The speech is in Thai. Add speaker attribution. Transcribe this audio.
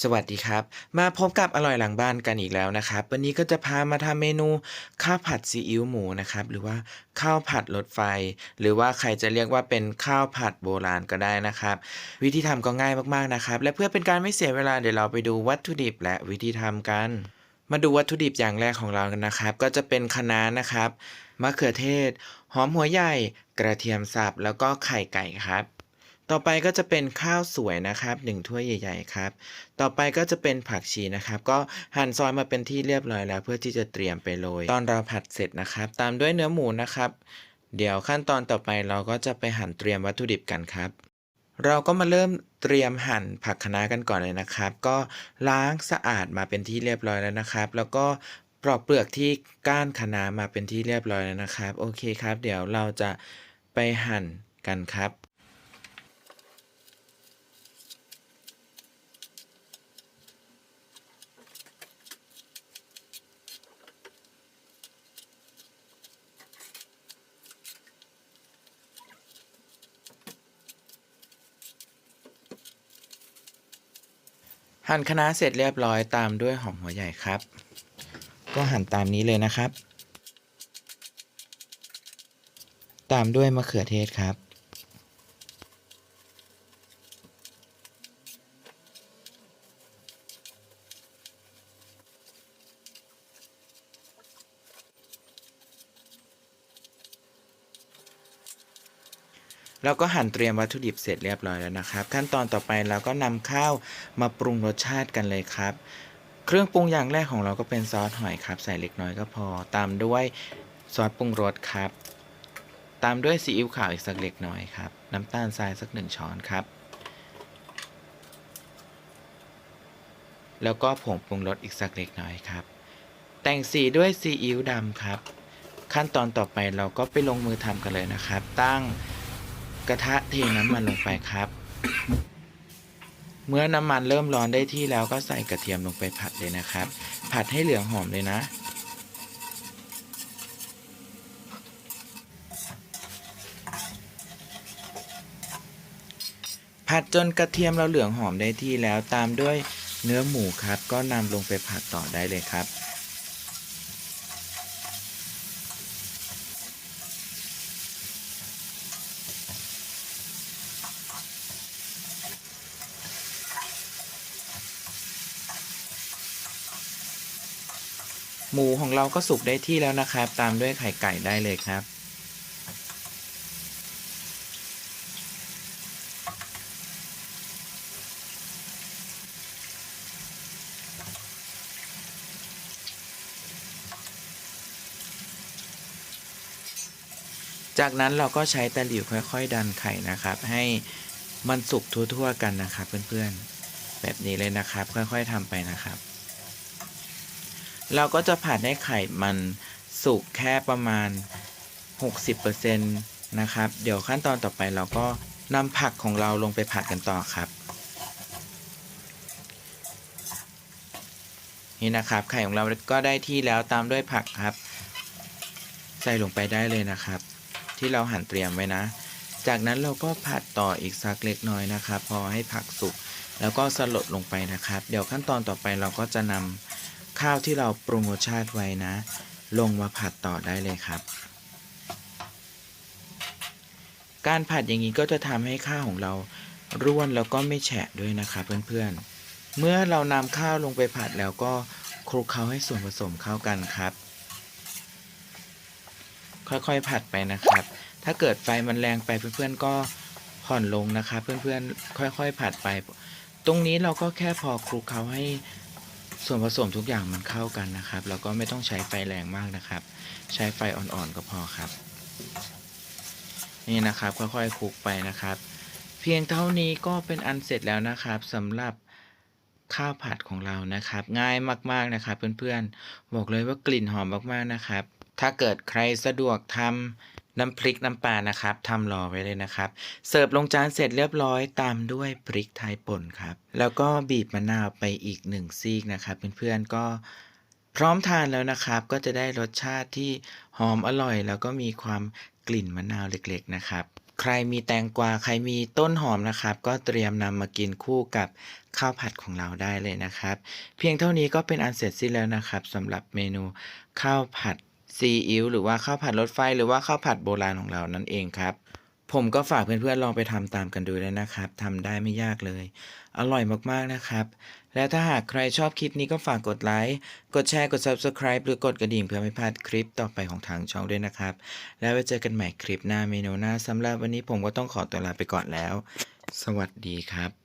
Speaker 1: สวัสดีครับ มาพบกับอร่อยหลังบ้านกันอีกแล้วนะครับ วันนี้ก็จะพามาทำเมนูข้าวผัดซีอิ๊วหมูนะครับ หรือว่าข้าวผัดรถไฟ หรือว่าใครจะเรียกว่าเป็นข้าวผัดโบราณก็ได้นะครับ วิธีทำก็ง่ายมากๆนะครับ และเพื่อเป็นการไม่เสียเวลาเดี๋ยวเราไปดูวัตถุดิบและวิธีทำกัน มาดูวัตถุดิบอย่างแรกของเรากันนะครับ ก็จะเป็นคะน้านะครับมะเขือเทศ หอมหัวใหญ่ กระเทียมสับแล้วก็ไข่ไก่ครับ ต่อไปก็จะเป็นข้าวสวยนะครับหนึ่งถ้วยใหญ่ๆครับ ต่อไปก็จะเป็นผักชีนะครับ ก็หั่นซอยมาเป็นที่เรียบร้อยแล้ว เพื่อที่จะเตรียมไปโรยตอนเราผัดเสร็จนะครับ ตามด้วยเนื้อหมูนะครับ เดี๋ยวขั้นตอนต่อไปเราก็จะไปหั่นเตรียมวัตถุดิบกันครับ เราก็มาเริ่มเตรียมหั่นผักคะน้ากันก่อนเลยนะครับ ก็ล้างสะอาดมาเป็นที่เรียบร้อยแล้วนะครับ แล้วก็ปลอกเปลือกที่ก้านคะน้ามาเป็นที่เรียบร้อยแล้วนะครับ โอเคครับ เดี๋ยวเราจะไปหั่นกันครับ หั่นคะน้าเสร็จเรียบร้อยตามด้วยหอมหัวใหญ่ครับ ก็หั่นตามนี้เลยนะครับ ตามด้วยมะเขือเทศครับ เราก็หั่นเตรียมวัตถุดิบเสร็จเรียบร้อยแล้วนะครับ ขั้นตอนต่อไปเราก็นำข้าวมาปรุงรสชาติกันเลยครับ เครื่องปรุงอย่างแรกของเราก็เป็นซอสหอยครับ ใส่เล็กน้อยก็พอ ตามด้วยซอสปรุงรสครับ ตามด้วยซีอิ๊วขาวอีกสักเล็กน้อยครับ น้ำตาลทรายสักหนึ่งช้อนครับ แล้วก็ผงปรุงรสอีกสักเล็กน้อยครับ แต่งสีด้วยซีอิ๊วดำครับ ขั้นตอนต่อไปเราก็ไปลงมือทำกันเลยนะครับ ตั้ง กระทะเทน้ำมันลงไปครับ เมื่อน้ำมันเริ่มร้อนได้ที่แล้วก็ใส่กระเทียมลงไปผัดเลยนะครับ ผัดให้เหลืองหอมเลยนะ ผัดจนกระเทียมเราเหลืองหอมได้ที่แล้วตามด้วยเนื้อหมูครับ ก็นำลงไปผัดต่อได้เลยครับ หมูของเราก็สุกได้ที่แล้วนะครับ ตามด้วยไข่ไก่ได้เลยครับ จากนั้นเราก็ใช้ตะหลิวค่อยๆ ดันไข่นะครับ ให้มันสุกทั่วๆกันนะครับเพื่อนๆ แบบนี้เลยนะครับ ค่อยๆทำไปนะครับ เราก็จะผัดให้ไข่มันสุกแค่ประมาณ 60%นะครับ เดี๋ยวขั้นตอนต่อไปเราก็นำผักของเราลงไปผัดกันต่อครับ นี่นะครับ ไข่ของเราก็ได้ที่แล้วตามด้วยผักครับ ใส่ลงไปได้เลยนะครับ ที่เราหั่นเตรียมไว้นะ จากนั้นเราก็ผัดต่ออีกสักเล็กน้อยนะครับ พอให้ผักสุกแล้วก็สลดลงไปนะครับ เดี๋ยวขั้นตอนต่อไปเราก็จะนำ ข้าวที่เราปรุงรสชาติไว้นะ ลงมาผัดต่อได้เลยครับ การผัดอย่างนี้ก็จะทำให้ข้าวของเราร่วนแล้วก็ไม่แฉะด้วยนะครับเพื่อนๆ เมื่อเรานำข้าวลงไปผัดแล้วก็คลุกเคล้าให้ส่วนผสมเข้ากันครับ ค่อยๆผัดไปนะครับ ถ้าเกิดไฟมันแรงไปเพื่อนๆก็ผ่อนลงนะครับ เพื่อนๆค่อย ๆ ผัดไป ตรงนี้เราก็แค่พอคลุกเคล้าให้ ส่วนผสมทุกอย่างมันเข้ากันนะครับ แล้วก็ไม่ต้องใช้ไฟแรงมากนะครับ ใช้ไฟอ่อนๆก็พอครับ นี่นะครับค่อยๆคลุกไปนะครับ เพียงเท่านี้ก็เป็นอันเสร็จแล้วนะครับสำหรับข้าวผัดของเรานะครับ ง่ายมากๆนะครับ เพื่อนๆบอกเลยว่ากลิ่นหอมมากๆนะครับ ถ้าเกิดใครสะดวกทำ น้ำพริกน้ำปลานะครับทำรอไว้เลยนะครับ เสิร์ฟลงจานเสร็จเรียบร้อยตามด้วยพริกไทยป่นครับ แล้วก็บีบมะนาวไปอีกหนึ่งซีกนะครับเพื่อนๆก็พร้อมทานแล้วนะครับ ก็จะได้รสชาติที่หอมอร่อย แล้วก็มีความกลิ่นมะนาวเล็กๆนะครับ ใครมีแตงกวาใครมีต้นหอมนะครับ ก็เตรียมนำมากินคู่กับข้าวผัดของเราได้เลยนะครับ เพียงเท่านี้ก็เป็นอันเสร็จสิ้นแล้วนะครับสำหรับเมนูข้าวผัด ซีอิ๊วหรือว่าข้าวผัดรถไฟหรือว่าข้าวผัดโบราณของเรานั่นเองครับ ผมก็ฝากเพื่อนๆลองไปทำตามกันดูด้วยนะครับทำได้ไม่ยากเลย อร่อยมากๆนะครับ และถ้าหากใครชอบคลิปนี้ก็ฝากกดไลค์กดแชร์กด Subscribe หรือกดกระดิ่งเพื่อไม่พลาดคลิปต่อไปของทางช่องด้วยนะครับ แล้วไว้เจอกันใหม่คลิปหน้าเมนูหน้าสำหรับวันนี้ผมก็ต้องขอตัวลาไปก่อนแล้ว สวัสดีครับ